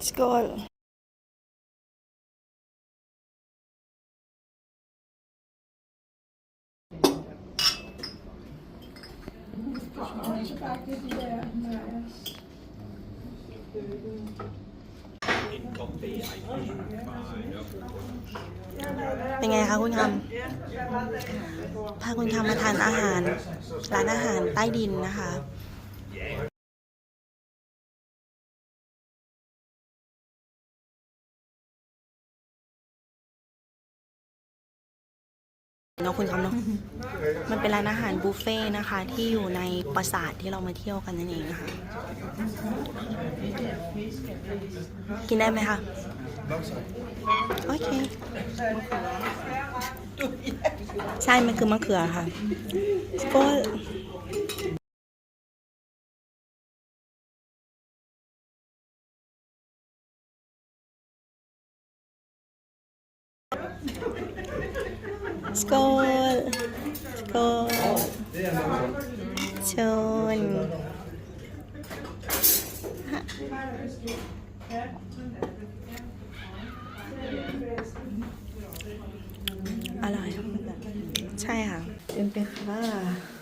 力ある。 เป็นไงคะคุณคำพาคุณคำมาทานอาหาร ร้านอาหารใต้ดินนะคะ เนาะคุณคำเนาะมันเป็นร้านอาหารบุฟเฟ่ต์นะคะที่อยู่ในปราสาทที่เรามาเที่ยวกันนั่นเองนะคะกินได้ไหมคะโอเคใช่มันคือมะเขือค่ะก็ สกอลสกอลชนอร่อย ใช่ค่ะ เปค่ะเดินไปค่ะ